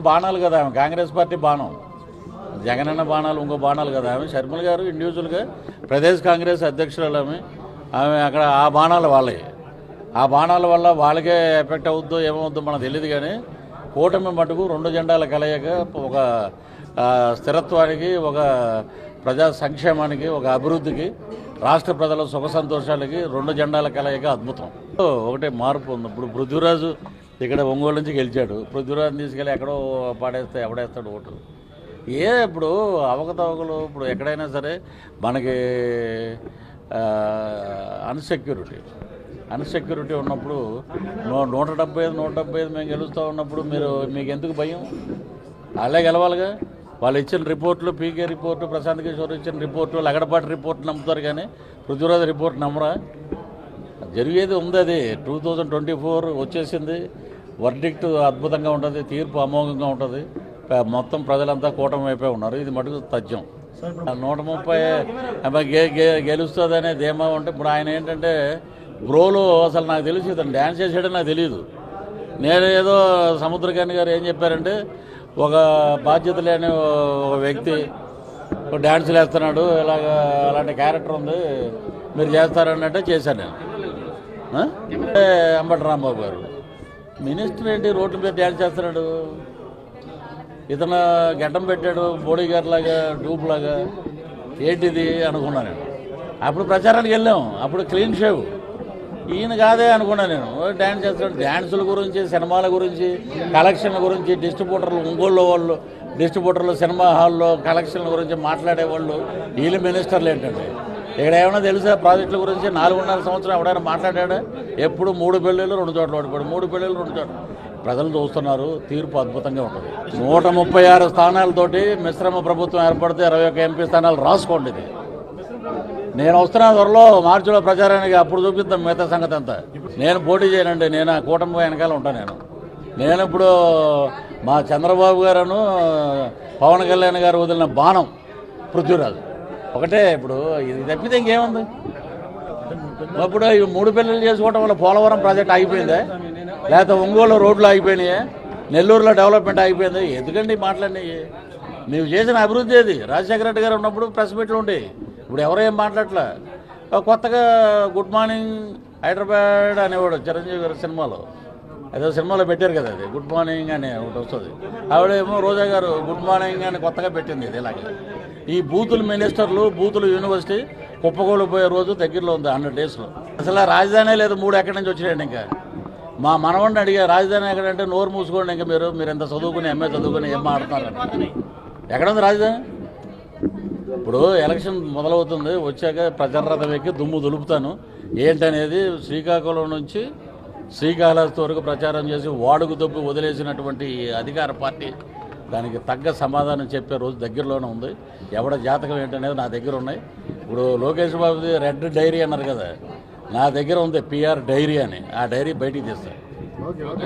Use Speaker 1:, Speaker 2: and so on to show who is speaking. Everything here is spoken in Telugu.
Speaker 1: బాణాలు కదా ఆమె? కాంగ్రెస్ పార్టీ బాణం. జగనన్న బాణాలు ఇంకో బాణాలు కదా ఆమె? షర్మిల గారు ఇండివిజువల్గా ప్రదేశ్ కాంగ్రెస్ అధ్యక్షురాలు ఆమె. ఆమె అక్కడ ఆ బాణాలు వాళ్ళవి ఆ బాణాల వల్ల వాళ్ళకే ఎఫెక్ట్ అవుద్దో ఏమవుద్దో మనకు తెలియదు కానీ కూటమి మటుకు రెండు జెండాల కలయిక ఒక స్థిరత్వానికి ఒక ప్రజా సంక్షేమానికి ఒక అభివృద్ధికి రాష్ట్ర ప్రజల సుఖ సంతోషాలకి రెండు జెండాల కలయిక అద్భుతం. ఒకటే మార్పు ఉంది. ఇప్పుడు పృథ్వీరాజు ఇక్కడ ఒంగోలు నుంచి గెలిచాడు. పృథ్వీరాజుని తీసుకెళ్ళి ఎక్కడో పాడేస్తే ఎవడేస్తాడు ఓటు. ఏ ఇప్పుడు అవకతవకలు ఇప్పుడు ఎక్కడైనా సరే మనకి అన్సెక్యూరిటీ. అన్సెక్యూరిటీ ఉన్నప్పుడు నూ నూట డెబ్బై ఐదు నూట డెబ్బై ఐదు మేము గెలుస్తూ ఉన్నప్పుడు మీరు మీకు ఎందుకు భయం? వాళ్ళే గెలవాలిగా? వాళ్ళు ఇచ్చిన రిపోర్ట్లు పీకే రిపోర్టు ప్రశాంత్ కిషోర్ ఇచ్చిన రిపోర్టు లగడపాటి రిపోర్ట్ నమ్ముతారు కానీ పృథ్వీరాజ్ రిపోర్ట్ నమ్మరా? జరిగేది ఉంది అది. టూ థౌజండ్ ట్వంటీ ఫోర్ వచ్చేసింది. వర్డిక్ట్ అద్భుతంగా ఉంటుంది తీర్పు అమోఘంగా ఉంటుంది. మొత్తం ప్రజలంతా కూటమి అయిపోయి ఉన్నారు. ఇది మటుకు తథ్యం. నూట ముప్పై అబ్బా గే గే గెలుస్తుందనే ధీమా ఉంటే ఇప్పుడు ఆయన ఏంటంటే బ్రోలో అసలు నాకు తెలిసి ఇతను డ్యాన్స్ చేసాడని నాకు తెలియదు. నేను ఏదో సముద్రకాని గారు ఏం చెప్పారంటే ఒక బాధ్యత లేని ఒక వ్యక్తి ఒక డ్యాన్సులు వేస్తున్నాడు ఇలాగ అలాంటి క్యారెక్టర్ ఉంది మీరు చేస్తారన్నట్టే చేశాను నేను? అంటే అంబటి రాంబాబు గారు మినిస్టర్ ఏంటి రోడ్ల మీద డ్యాన్స్ చేస్తున్నాడు? ఇతను గడ్డం పెట్టాడు బోడీ గారు లాగా డూప్ లాగా. ఏంటిది అనుకున్నాను నేను. అప్పుడు ప్రచారానికి వెళ్ళాం. అప్పుడు క్లీన్ షేవ్ ఈయన కాదే అనుకున్నాను నేను. డ్యాన్స్ చేస్తాడు డ్యాన్సుల గురించి సినిమాల గురించి కలెక్షన్ల గురించి డిస్ట్రిబ్యూటర్లు ఒంగోలు వాళ్ళు డిస్ట్రిబ్యూటర్లు సినిమా హాల్లో కలెక్షన్ల గురించి మాట్లాడేవాళ్ళు. వీళ్ళు మినిస్టర్లు ఏంటంటే ఇక్కడ ఏమైనా తెలుసా? ప్రాజెక్టుల గురించి నాలుగున్నర సంవత్సరం ఎవడైనా మాట్లాడాడా? ఎప్పుడు మూడు పెళ్ళిళ్ళు రెండు చోట్ల ఓడిపోయాడు. మూడు పెళ్ళిళ్ళు రెండు చోట్ల. ప్రజలు చూస్తున్నారు తీర్పు అద్భుతంగా ఉంటుంది. నూట ముప్పై ఆరు స్థానాలతోటి మిశ్రమ ప్రభుత్వం ఏర్పడితే ఇరవై ఒక్క ఎంపీ స్థానాలు రాసుకోండి ఇది. నేను వస్తున్నా త్వరలో మార్చిలో ప్రచారానికి అప్పుడు చూపిద్దాం మిగతా సంగతి అంతా. నేను పోటీ చేయనండి నేను ఆ కూటమి వెనకాల ఉంటాను నేను. నేను ఇప్పుడు మా చంద్రబాబు గారును పవన్ కళ్యాణ్ గారు వదిలిన బాణం పృథ్వీరాజు. ఒకటే ఇప్పుడు ఇది తప్పితే ఇంకేముంది? ఇప్పుడు ఈ మూడు పెళ్ళిళ్ళు చేసుకోవడం వల్ల పోలవరం ప్రాజెక్ట్ ఆగిపోయిందే. లేకపోతే ఒంగోలు రోడ్లు ఆగిపోయినాయా నెల్లూరులో డెవలప్మెంట్ ఆగిపోయింది. ఎందుకండి మాట్లాడినాయి నీవు చేసిన అభివృద్ధి ఏది? రాజశేఖర రెడ్డి గారు ఉన్నప్పుడు ప్రెస్ మీట్లు ఉండే. ఇప్పుడు ఎవరో ఏం మాట్లాడలే కొత్తగా గుడ్ మార్నింగ్ హైదరాబాద్ అనేవాడు చిరంజీవి గారి సినిమాలో. ఏదో సినిమాలో పెట్టారు కదా అది గుడ్ మార్నింగ్ అని ఒకటి వస్తుంది. ఆవిడేమో రోజా గారు గుడ్ మార్నింగ్ అని కొత్తగా పెట్టింది ఇది ఇలాగే. ఈ బూతులు మినిస్టర్లు బూతులు యూనివర్సిటీ కుప్పగోలు పోయే రోజు దగ్గరలో ఉంది హండ్రెడ్ డేస్లో అసలు రాజధాని లేదు మూడు ఎక్కడి నుంచి వచ్చినాయండి ఇంకా? మా మనవండి అడిగా రాజధాని ఎక్కడంటే నోరు మూసుకోండి ఇంకా మీరు మీరు ఎంత చదువుకుని ఎంఏ చదువుకుని ఏం మాట్లాడుతున్నారు? ఎక్కడ ఉంది రాజధాని? ఇప్పుడు ఎలక్షన్ మొదలవుతుంది వచ్చాక ప్రచారరథం ఎక్కి దుమ్ము దులుపుతాను. ఏంటనేది శ్రీకాకుళం నుంచి శ్రీకాళహస్తి వరకు ప్రచారం చేసి వాడుకు దొబ్బి వదిలేసినటువంటి అధికార పార్టీ. దానికి తగ్గ సమాధానం చెప్పే రోజు దగ్గరలోనే ఉంది. ఎవడ జాతకం ఏంటనేది నా దగ్గర ఉన్నాయి. ఇప్పుడు లోకేష్ బాబుది రెడ్ డైరీ అన్నారు కదా. నా దగ్గర ఉంది పిఆర్ డైరీ అని. ఆ డైరీ బయటికి తీస్తాను థ్యాంక్ యూ